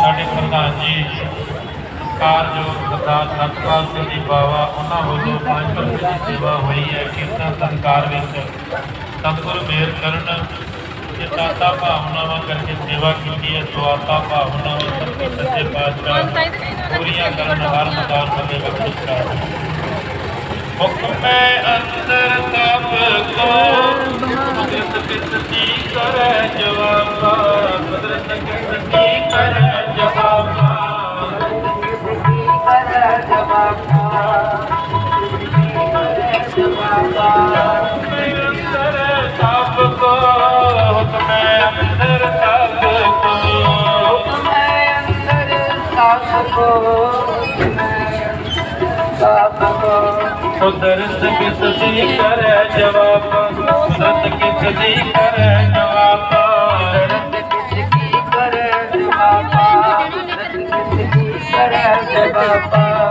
ਸਾਡੇ ਸਤਿਕਾਰਯੋਗ ਸਰਦਾਰ ਸਤਪਾਲ ਸਿੰਘ ਜੀ ਬਾਵਾ, ਉਹਨਾਂ ਵੱਲੋਂ 5 ਰੁਪਏ ਦੀ ਸੇਵਾ ਹੋਈ ਹੈ, ਕੀਰਤਨ ਸੰਕਾਰ ਵਿੱਚ। ਸਤਿਗੁਰ ਮੇਰ ਕਰਨ ਕਿ ਦਾਤਾ ਭਾਵਨਾਵਾਂ ਕਰਕੇ ਸੇਵਾ ਕੀਤੀ ਹੈ ਦੁਆਤਾ ਭਾਵਨਾਵਾਂ ਸਤਿਗੁਰ ਸੱਚੇ ਪਾਤਸ਼ਾਹ ਪੂਰੀਆਂ ਕਰਨ ਹਰ ਮਦਾਨ ਬੰਦੇ ਬਖਸ਼ਿਸ਼ ਕਰ ਹੁਕਮੈ ਅੰਦਰ ਸਭ ਕੋ ਕੁਦਰਤ ਕਿਸ ਦੀ ਕਰੈ ਜਵਾਬਾ ਕੁਦਰਤ ਕਿਸ ਦੀ ਕਰੈ ਜਵਾਬਾ ਕੁਦਰਤ ਕਿਸ ਦੀ ਕਰੈ ਜਵਾਬਾ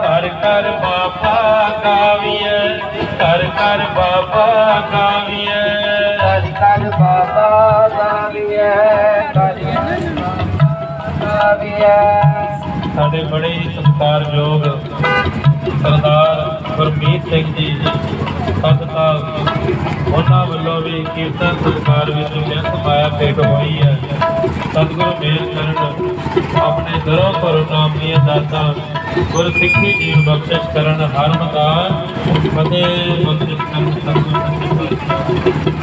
ਕਰ ਕਰ ਬਾਬਾ ਗਾਵੀਐ ਹਰ ਕਰ ਬਾਬਾ ਗਾਵੀਐ ਸਾਡੇ ਬੜੇ ਹੀ ਸਤਿਕਾਰਯੋਗ ਸਰਦਾਰ ਗੁਰਮੀਤ ਸਿੰਘ ਜੀ ਸਦਕਾ ਉਹਨਾਂ ਵੱਲੋਂ ਵੀ ਕੀਰਤਨ ਸਤਿਕਾਰ ਵਿੱਚ ਬੇਅੰਤ ਮਾਇਆ ਭੇਟ ਹੋਈ ਹੈ। ਸਤਿਗੁਰੂ ਮੇਰ ਕਰਨ ਆਪਣੇ ਦਰੋਂ ਪਰ ਦੀਆਂ ਦਾਤਾਂ ਗੁਰਸਿੱਖੀ ਜੀਵ ਬਖਸ਼ਿਸ਼ ਕਰਨ ਹਰ ਮਦਾਨ ਫਤਿਹ ਬਖਸ਼ਿਸ਼ ਕਰਨ ਸਤਿਗੁਰੂ